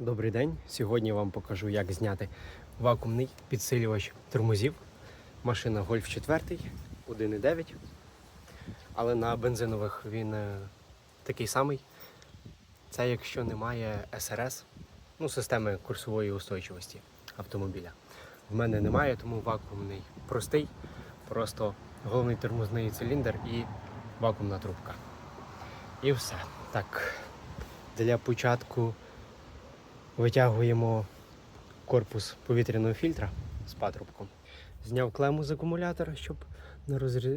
Добрий день. Сьогодні вам покажу, як зняти вакуумний підсилювач тормозів. Машина Golf 4 1.9. Але на бензинових він е, такий самий. Це якщо немає СРС, ну, системи курсової устойчивості автомобіля. В мене немає, тому вакуумний простий. Просто головний тормозний циліндр і вакуумна трубка. І все. Так, для початку витягуємо корпус повітряного фільтра з патрубком. Зняв клему з акумулятора, щоб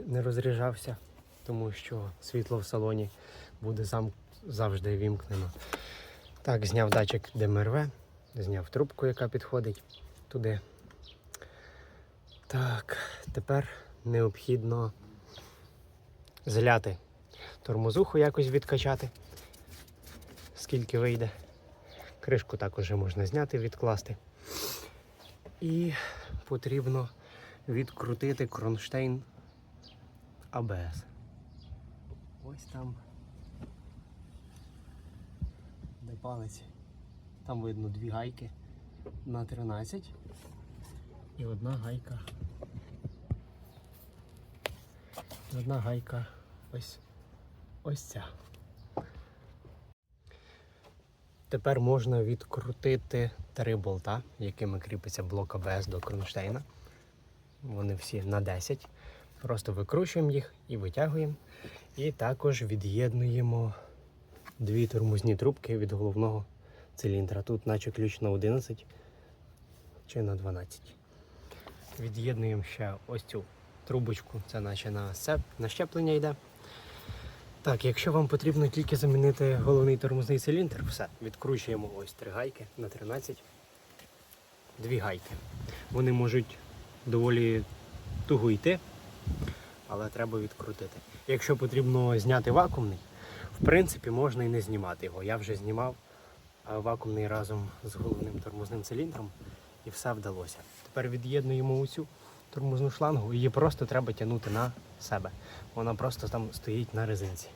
не, розряджався, тому що світло в салоні буде зам... завжди вімкнено. Так, зняв датчик ДМРВ, зняв трубку, яка підходить туди. Так, тепер необхідно зляти тормозуху якось відкачати, скільки вийде. Кришку також можна зняти, відкласти. І потрібно відкрутити кронштейн АБС. Ось там. Де палець. Там видно дві гайки на 13 і одна гайка. Одна гайка ось ось ця. Тепер можна відкрутити три болта, якими кріпиться блок АБС до кронштейна. Вони всі на 10. Просто викручуємо їх і витягуємо. І також від'єднуємо дві тормозні трубки від головного циліндра. Тут наче ключ на 11 чи на 12. Від'єднуємо ще ось цю трубочку, це наче на, щеплення йде. Так, якщо вам потрібно тільки замінити головний тормозний циліндр, все, відкручуємо ось три гайки на 13. Дві гайки. Вони можуть доволі туго йти, але треба відкрутити. Якщо потрібно зняти вакуумний, в принципі, можна і не знімати його. Я вже знімав вакуумний разом з головним тормозним циліндром і все вдалося. Тепер від'єднуємо оцю тормозну шлангу, її просто треба тягнути на себе. Вона просто там стоїть на резинці.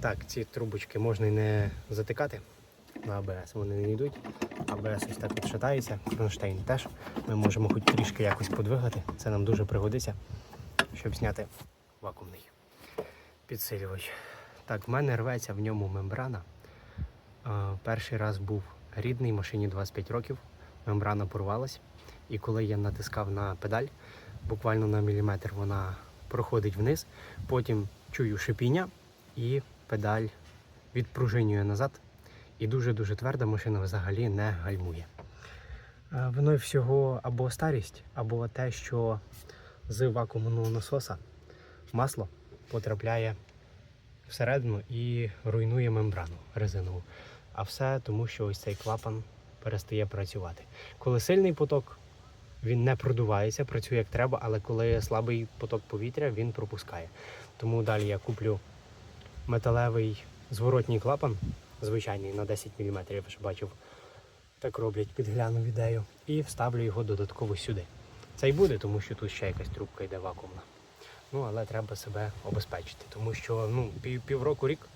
Так, ці трубочки можна і не затикати на АБС, вони не йдуть. АБС ось так от шатається, кронштейн теж. Ми можемо хоч трішки якось подвигати. Це нам дуже пригодиться, щоб зняти вакуумний підсилювач. Так, в мене рветься в ньому мембрана. Перший раз був рідний, машині 25 років. Мембрана порвалась. І коли я натискав на педаль, буквально на міліметр вона проходить вниз, потім чую шипіння і педаль відпружинює назад. І дуже-дуже тверда машина взагалі не гальмує. Е, Воно всього або старість, або те, що з вакуумного насоса масло потрапляє всередину і руйнує мембрану резинову. А все тому, що ось цей клапан перестає працювати. Коли сильний поток, він не продувається, працює як треба, але коли слабий поток повітря, він пропускає. Тому далі я куплю металевий зворотній клапан, звичайний на 10 мм, я вже бачив, так роблять, підглянув ідею, і вставлю його додатково сюди. Це й буде, тому що тут ще якась трубка йде вакуумна. Ну, але треба себе обезпечити, тому що ну, пів, півроку рік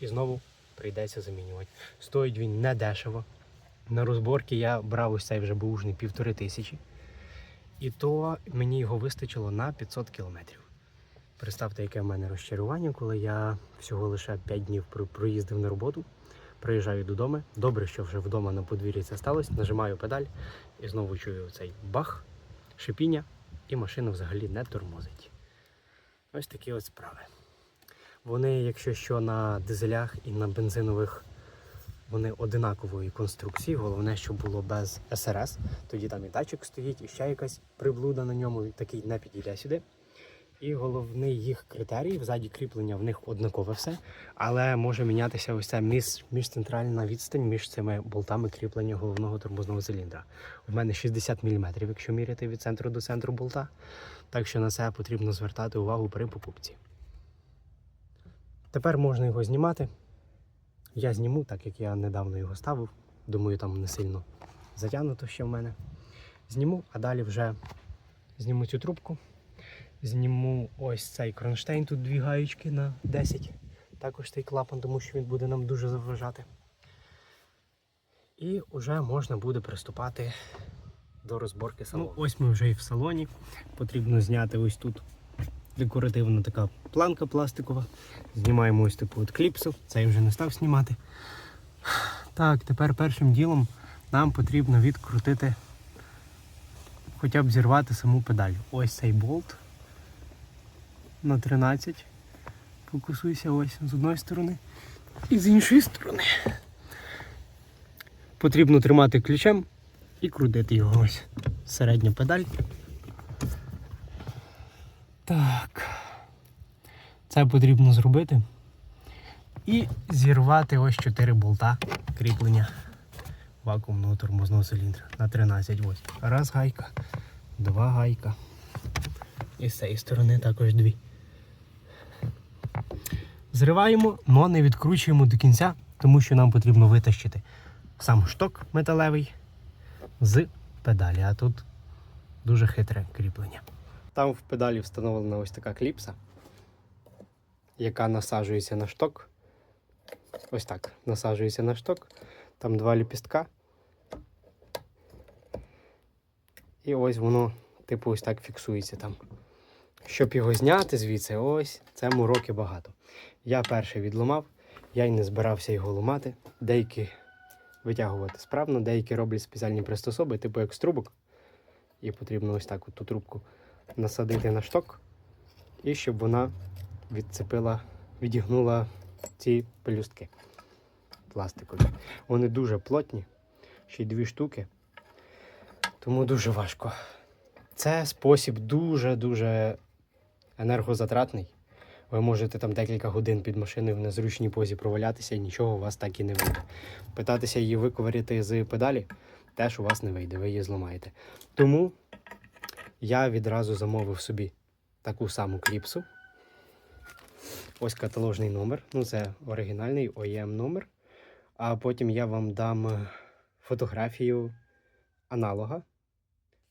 і знову прийдеться замінювати. Стоїть він не дешево. На розборки я брав ось цей вже бушний півтори тисячі. І то мені його вистачило на 500 кілометрів. Представте, яке в мене розчарування, коли я всього лише 5 днів проїздив на роботу, приїжджаю додому. Добре, що вже вдома на подвір'ї це сталося. Нажимаю педаль і знову чую цей бах, шипіння, і машина взагалі не тормозить. Ось такі от справи. Вони, якщо що на дизелях і на бензинових, вони одинакової конструкції. Головне, щоб було без СРС. Тоді там і датчик стоїть, і ще якась приблуда на ньому, такий не підійде сюди. І головний їх критерій, взаді кріплення в них однакове все, але може мінятися ось ця між, міжцентральна відстань між цими болтами кріплення головного тормозного циліндра. У мене 60 мм, якщо міряти від центру до центру болта. Так що на це потрібно звертати увагу при покупці. Тепер можна його знімати. Я зніму, так як я недавно його ставив. Думаю, там не сильно затягнуто ще в мене. Зніму, а далі вже зніму цю трубку. Зніму ось цей кронштейн, тут дві гаєчки на 10. Також цей клапан, тому що він буде нам дуже заважати. І вже можна буде приступати до розборки салону. Ну, ось ми вже і в салоні. Потрібно зняти ось тут декоративна така планка пластикова. Знімаємо ось таку от кліпсу. Це я вже не став знімати. Так, тепер першим ділом нам потрібно відкрутити, хоча б зірвати саму педаль. Ось цей болт на 13. Фокусуйся ось з одної сторони і з іншої сторони. Потрібно тримати ключем і крутити його ось. Середня педаль. Так. Це потрібно зробити. І зірвати ось 4 болта кріплення вакуумного тормозного циліндра на 13 ось. Раз гайка, два гайка. І з цієї сторони також дві. Зриваємо, але не відкручуємо до кінця, тому що нам потрібно витащити сам шток металевий з педалі. А тут дуже хитре кріплення. Там в педалі встановлена ось така кліпса, яка насаджується на шток. Ось так. Насаджується на шток. Там два ліпістка. І ось воно, типу, ось так фіксується там. Щоб його зняти звідси, ось цьому роки багато. Я перший відломав, я й не збирався його ламати. Деякі витягувати справно, деякі роблять спеціальні пристособи, типу як струбок. І потрібно ось так от ту трубку насадити на шток, і щоб вона відцепила, відігнула ці пелюстки пластикові. Вони дуже плотні, ще й дві штуки, тому дуже важко. Це спосіб дуже-дуже енергозатратний. Ви можете там декілька годин під машиною в незручній позі провалятися і нічого у вас так і не вийде. Питатися її виковиряти з педалі теж у вас не вийде, ви її зламаєте. Тому я відразу замовив собі таку саму кліпсу. Ось каталожний номер. Ну, це оригінальний OEM номер. А потім я вам дам фотографію аналога.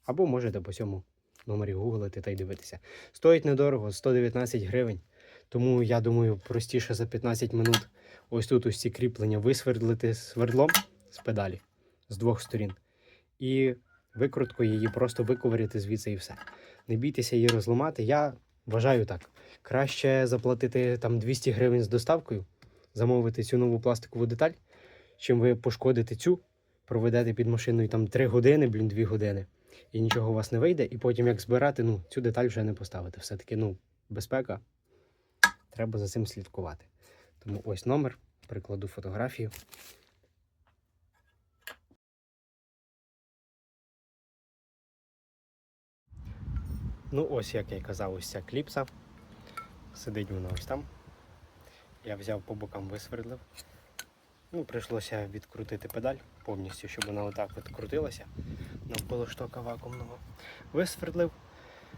Або можете по цьому номері гуглити та й дивитися. Стоїть недорого, 119 гривень. Тому я думаю, простіше за 15 минут ось тут ось ці кріплення висвердлити свердлом з педалі з двох сторін. І викруткою її просто виковиряти звідси і все. Не бійтеся її розламати. Я вважаю так. Краще заплатити там 200 гривень з доставкою, замовити цю нову пластикову деталь, чим ви пошкодите цю, проведете під машиною там 3 години, блін, 2 години, і нічого у вас не вийде. І потім як збирати, ну, цю деталь вже не поставити. Все-таки, ну, безпека. Треба за цим слідкувати. Тому ось номер, прикладу фотографію. Ну, ось як я й казав, ось ця кліпса. Сидить вона ось там. Я взяв по бокам висвердлив. Ну, прийшлося відкрутити педаль повністю, щоб вона отак от крутилася навколо штока вакуумного. Висвердлив,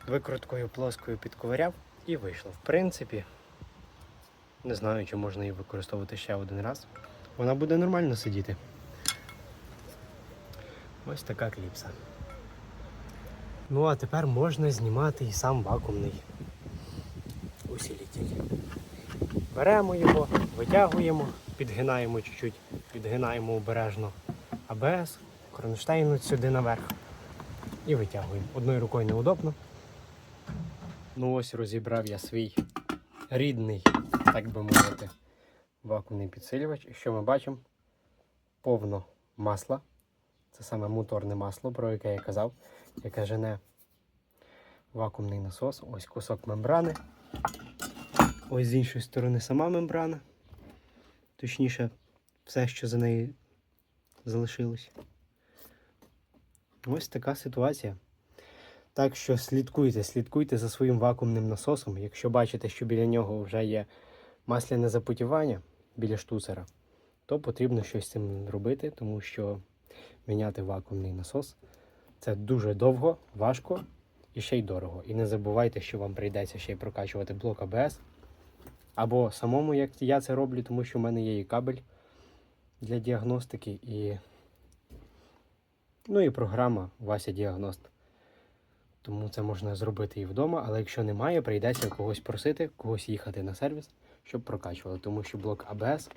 викруткою плоскою підковиряв і вийшло. В принципі, не знаю, чи можна її використовувати ще один раз. Вона буде нормально сидіти. Ось така кліпса. Ну а тепер можна знімати і сам вакуумний усилитель. Беремо його, витягуємо, підгинаємо чуть-чуть, підгинаємо обережно АБС, кронштейн сюди наверх і витягуємо. Одною рукою неудобно. Ну ось розібрав я свій рідний, так би мовити, вакуумний підсилювач. І що ми бачимо? Повно масла. Це саме моторне масло, про яке я казав, яке жене вакуумний насос. Ось кусок мембрани. Ось з іншої сторони сама мембрана. Точніше, все, що за нею залишилось. Ось така ситуація. Так що слідкуйте, слідкуйте за своїм вакуумним насосом. Якщо бачите, що біля нього вже є масляне запотівання біля штуцера, то потрібно щось з цим робити, тому що міняти вакуумний насос це дуже довго, важко і ще й дорого. І не забувайте, що вам прийдеться ще й прокачувати блок АБС. Або самому, як я це роблю, тому що в мене є і кабель для діагностики, і, ну, і програма Вася Діагност. Тому це можна зробити і вдома, але якщо немає, прийдеться когось просити, когось їхати на сервіс, щоб прокачували. Тому що блок АБС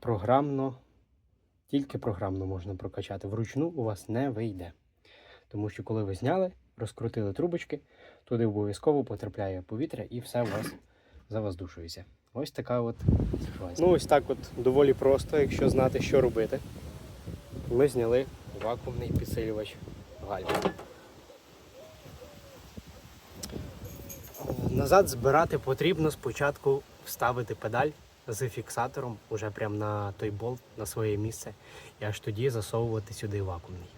програмно Тільки програмно можна прокачати. Вручну у вас не вийде. Тому що коли ви зняли, розкрутили трубочки, туди обов'язково потрапляє повітря і все у вас завоздушується. Ось така от ситуація. Ну, ось так от доволі просто, якщо знати, що робити. Ми зняли вакуумний підсилювач гальм. Назад збирати потрібно спочатку вставити педаль з фіксатором уже прямо на той болт, на своє місце, і аж тоді засовувати сюди вакуумний.